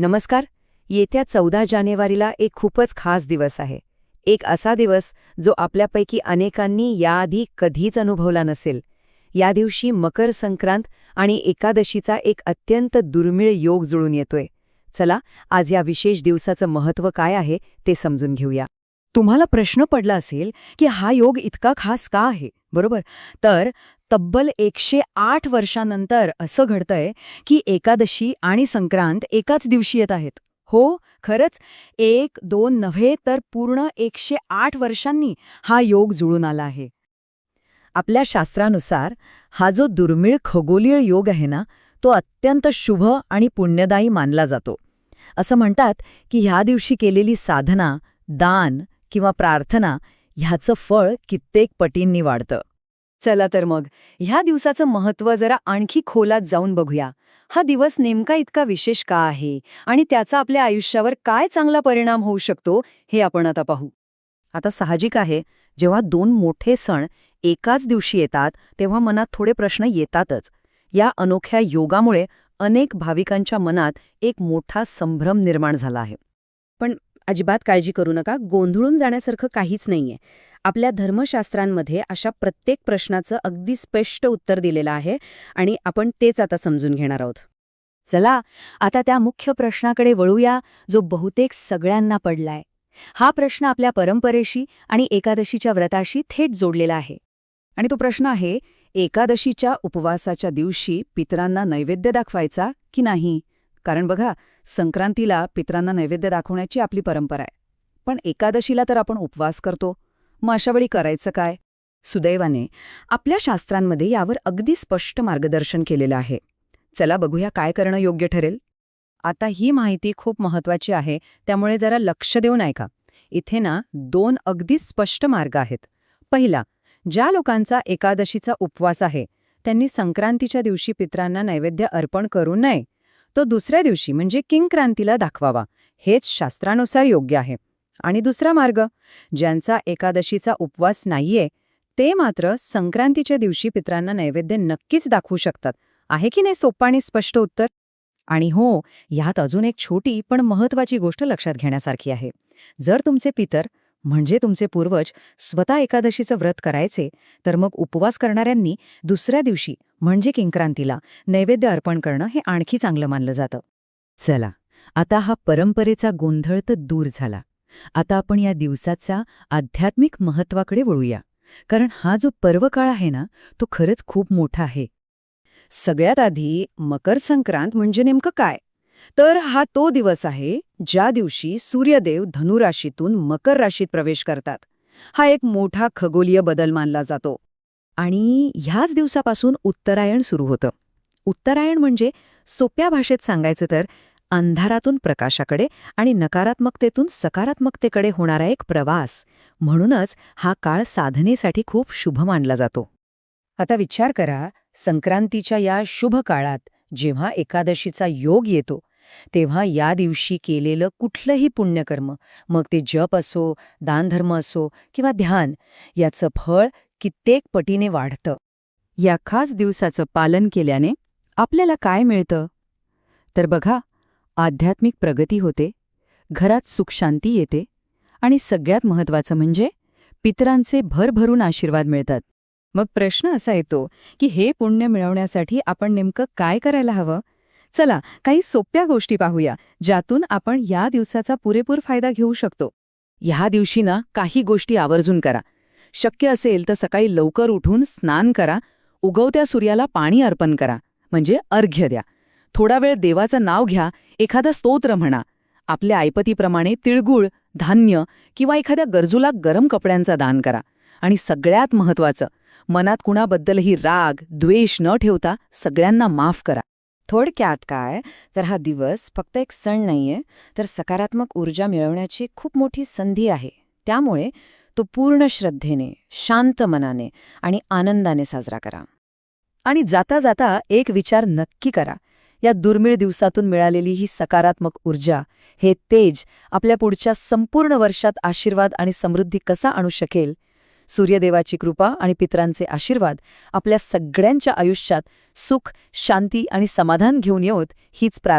नमस्कार. येत्या चौदा जानेवारीला एक खूपच खास दिवस आहे. एक असा दिवस जो आपल्यापैकी अनेकांनी याआधी कधीच अनुभवला नसेल. या दिवशी मकर संक्रांत आणि एकादशीचा एक अत्यंत दुर्मिळ योग जुळून येतोय. चला आज या विशेष दिवसाचं महत्त्व काय आहे ते समजून घेऊया. तुम्हाला प्रश्न पडला असेल की हा योग इतका खास का आहे? बरोबर? तर तब्बल एकशे आठ वर्षानंतर असं घडतंय की एकादशी आणि संक्रांत एकाच दिवशी येत आहेत. हो खरंच एक दोन नव्हे तर पूर्ण एकशे आठ वर्षांनी हा योग जुळून आला आहे. आपल्या शास्त्रानुसार हा जो दुर्मिळ खगोलीय योग आहे ना तो अत्यंत शुभ आणि पुण्यदायी मानला जातो. असं म्हणतात की ह्या दिवशी केलेली साधना दान किंवा प्रार्थना ह्याचं फळ कित्येक पटींनी वाढतं. चला तर मग ह्या दिवसाचं महत्त्व जरा आणखी खोलात जाऊन बघूया. हा दिवस नेमका इतका विशेष का आहे? आणि त्याचा आपल्या आयुष्यावर काय चांगला परिणाम होऊ शकतो हे आपण आता पाहू. आता साहजिक आहे जेव्हा दोन मोठे सण एकाच दिवशी येतात तेव्हा मनात थोडे प्रश्न येतातच. या अनोख्या योगामुळे अनेक भाविकांच्या मनात एक मोठा संभ्रम निर्माण झाला आहे. पण अजिबात काळजी करू नका गोंधळून जाण्यासारखं काहीच नाहीये. आपल्या धर्मशास्त्रांमध्ये अशा प्रत्येक प्रश्नाचं अगदी स्पष्ट उत्तर दिलेलं आहे आणि आपण तेच आता समजून घेणार आहोत. चला आता त्या मुख्य प्रश्नाकडे वळूया जो बहुतेक सगळ्यांना पडलाय. हा प्रश्न आपल्या परंपरेशी आणि एकादशीच्या व्रताशी थेट जोडलेला आहे. आणि तो प्रश्न आहे एकादशीच्या उपवासाच्या दिवशी पितरांना नैवेद्य दाखवायचा की नाही? कारण बघा संक्रांतीला पितरांना नैवेद्य दाखवण्याची आपली परंपरा आहे. पण एकादशीला तर आपण उपवास करतो. मग अशावेळी करायचं काय? सुदैवाने आपल्या शास्त्रांमध्ये यावर अगदी स्पष्ट मार्गदर्शन केलेलं आहे. चला बघूया काय करणं योग्य ठरेल. आता ही माहिती खूप महत्वाची आहे त्यामुळे जरा लक्ष देऊन ऐका. इथे ना दोन अगदी स्पष्ट मार्ग आहेत. पहिला ज्या लोकांचा एकादशीचा उपवास आहे त्यांनी संक्रांतीच्या दिवशी पित्रांना नैवेद्य अर्पण करू नये. तो दुसऱ्या दिवशी म्हणजे किंक्रांतीला दाखवावा. हेच शास्त्रानुसार योग्य आहे. आणि दुसरा मार्ग ज्यांचा एकादशीचा उपवास नाहीये ते मात्र संक्रांतीच्या दिवशी पित्रांना नैवेद्य नक्कीच दाखवू शकतात. आहे की नाही सोप्पा आणि स्पष्ट उत्तर? आणि हो यात अजून एक छोटी पण महत्वाची गोष्ट लक्षात घेण्यासारखी आहे. जर तुमचे पितर म्हणजे तुमचे पूर्वज स्वतः एकादशीचं व्रत करायचे तर मग उपवास करणाऱ्यांनी दुसऱ्या दिवशी म्हणजे किंक्रांतीला नैवेद्य अर्पण करणं हे आणखी चांगलं मानलं जातं. चला आता हा परंपरेचा गोंधळ तर दूर झाला. आता आपण या दिवसाचा आध्यात्मिक महत्वाकडे वळूया. कारण हा जो पर्वकाळ आहे ना तो खरंच खूप मोठा आहे. सगळ्यात आधी मकर संक्रांत म्हणजे नेमकं काय? तर हा तो दिवस आहे ज्या दिवशी सूर्यदेव धनुराशीतून मकर राशीत प्रवेश करतात. हा एक मोठा खगोलीय बदल मानला जातो. आणि ह्याच दिवसापासून उत्तरायण सुरू होतं. उत्तरायण म्हणजे सोप्या भाषेत सांगायचं तर अंधारातून प्रकाशाकडे आणि नकारात्मकतेतून सकारात्मकतेकडे होणारा एक प्रवास. म्हणूनच हा काळ साधनेसाठी खूप शुभ मानला जातो. आता विचार करा संक्रांतीच्या या शुभ काळात जेव्हा एकादशीचा योग येतो तेव्हा या दिवशी केलेलं कुठलंही पुण्यकर्म मग ते जप असो दानधर्म असो किंवा ध्यान याचं फळ कित्येक पटीने वाढतं. या खास दिवसाचं पालन केल्याने आपल्याला काय मिळतं? तर बघा आध्यात्मिक प्रगती होते घरात सुखशांती येते आणि सगळ्यात महत्वाचं म्हणजे पितरांचे भरभरून आशीर्वाद मिळतात. मग प्रश्न असा येतो की हे पुण्य मिळवण्यासाठी आपण नेमकं काय करायला हवं? चला काही सोप्या गोष्टी पाहूया ज्यातून आपण या दिवसाचा पुरेपूर फायदा घेऊ शकतो. ह्या दिवशी ना काही गोष्टी आवर्जून करा. शक्य असेल तर सकाळी लवकर उठून स्नान करा उगवत्या सूर्याला पाणी अर्पण करा म्हणजे अर्घ्य द्या. थोडा वेळ देवाचं नाव घ्या एखादा स्तोत्र म्हणा. आपल्या ऐपतीप्रमाणे तिळगुळ धान्य किंवा एखाद्या गरजूला गरम कपड्यांचा दान करा. आणि सगळ्यात महत्वाचं मनात कुणाबद्दलही राग द्वेष न ठेवता सगळ्यांना माफ करा. थोडक्यात काय? तर हा दिवस फक्त एक सण नाहीये तर सकारात्मक ऊर्जा मिळवण्याची खूप मोठी संधी आहे. त्यामुळे तो पूर्ण श्रद्धेने शांत मनाने आणि आनंदाने साजरा करा. आणि जाता जाता एक विचार नक्की करा. या दुर्मिळ दिवसातून मिळालेली ही सकारात्मक ऊर्जा हे तेज आपल्या पुढच्या संपूर्ण वर्षात आशीर्वाद आणि समृद्धी कसा आणू शकेल? सूर्यदेवाची कृपा आणि पितरांचे आशीर्वाद आपल्या सगळ्यांच्या आयुष्यात सुख शांती आणि समाधान घेऊन येवत हीच प्रार्थना.